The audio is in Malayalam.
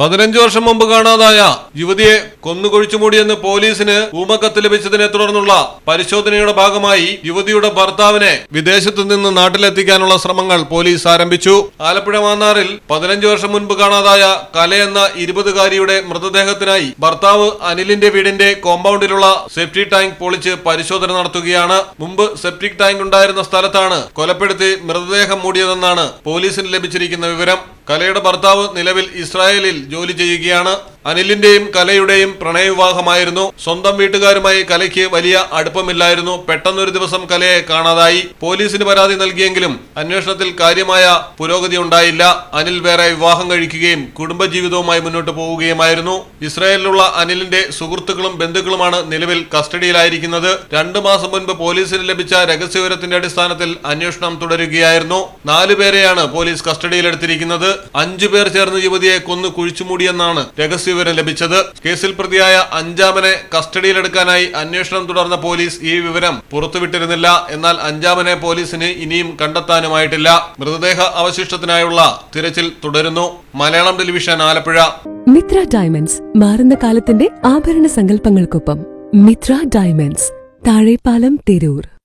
പതിനഞ്ചു വർഷം മുമ്പ് കാണാതായ യുവതിയെ കൊന്നുകൊഴിച്ചു മൂടിയെന്ന് പോലീസിന് ഊമക്കത്ത് ലഭിച്ചതിനെ തുടർന്നുള്ള പരിശോധനയുടെ ഭാഗമായി യുവതിയുടെ ഭർത്താവിനെ വിദേശത്തു നിന്ന് നാട്ടിലെത്തിക്കാനുള്ള ശ്രമങ്ങൾ പോലീസ് ആരംഭിച്ചു. ആലപ്പുഴ മാന്നാറിൽ പതിനഞ്ചു വർഷം മുൻപ് കാണാതായ കല എന്ന ഇരുപതുകാരിയുടെ മൃതദേഹത്തിനായി ഭർത്താവ് അനിലിന്റെ വീടിന്റെ കോമ്പൗണ്ടിലുള്ള സെപ്റ്റിക് ടാങ്ക് പൊളിച്ച് പരിശോധന നടത്തുകയാണ്. മുമ്പ് സെപ്റ്റിക് ടാങ്ക് ഉണ്ടായിരുന്ന സ്ഥലത്താണ് കൊലപ്പെടുത്തി മൃതദേഹം മൂടിയതെന്നാണ് പോലീസിന് ലഭിച്ചിരിക്കുന്ന വിവരം. കലയുടെ ഭർത്താവ് നിലവിൽ ഇസ്രായേലിൽ ജോലി ചെയ്യുകയാണ്. അനിലിന്റെയും കലയുടെയും പ്രണയവിവാഹമായിരുന്നു. സ്വന്തം വീട്ടുകാരുമായി കലയ്ക്ക് വലിയ അടുപ്പമില്ലായിരുന്നു. പെട്ടെന്നൊരു ദിവസം കലയെ കാണാതായി. പോലീസിന് പരാതി നൽകിയെങ്കിലും അന്വേഷണത്തിൽ കാര്യമായ പുരോഗതി ഉണ്ടായില്ല. അനിൽ വേറെ വിവാഹം കഴിക്കുകയും കുടുംബജീവിതവുമായി മുന്നോട്ട് പോവുകയുമായിരുന്നു. ഇസ്രായേലിലുള്ള അനിലിന്റെ സുഹൃത്തുക്കളും ബന്ധുക്കളുമാണ് നിലവിൽ കസ്റ്റഡിയിലായിരിക്കുന്നത്. രണ്ടു മാസം മുൻപ് പോലീസിന് ലഭിച്ച രഹസ്യവിവരത്തിന്റെ അടിസ്ഥാനത്തിൽ അന്വേഷണം തുടരുകയായിരുന്നു. നാലു പേരെയാണ് പോലീസ് കസ്റ്റഡിയിലെടുത്തിരിക്കുന്നത്. അഞ്ചു പേർ ചേർന്ന് യുവതിയെ കൊന്നു കുഴിച്ചുമൂടിയെന്നാണ് രഹസ്യവിവരം ലഭിച്ചത്. കേസിൽ പ്രതിയായ അഞ്ചാമനെ കസ്റ്റഡിയിലെടുക്കാനായി അന്വേഷണം തുടർന്ന പോലീസ് ഈ വിവരം പുറത്തുവിട്ടിരുന്നില്ല. എന്നാൽ അഞ്ചാമനെ പോലീസിന് ഇനിയും കണ്ടെത്താനുമായിട്ടില്ല. മൃതദേഹ അവശിഷ്ടത്തിനായുള്ള തിരച്ചിൽ തുടരുന്നു. മലയാളം ടെലിവിഷൻ ആലപ്പുഴ. മിത്ര ഡയമണ്ട്സ് മാറുന്ന കാലത്തിന്റെ ആഭരണ സങ്കല്പങ്ങൾക്കൊപ്പം മിത്ര ഡയമണ്ട്സ് താഴെപ്പാലം തിരൂർ.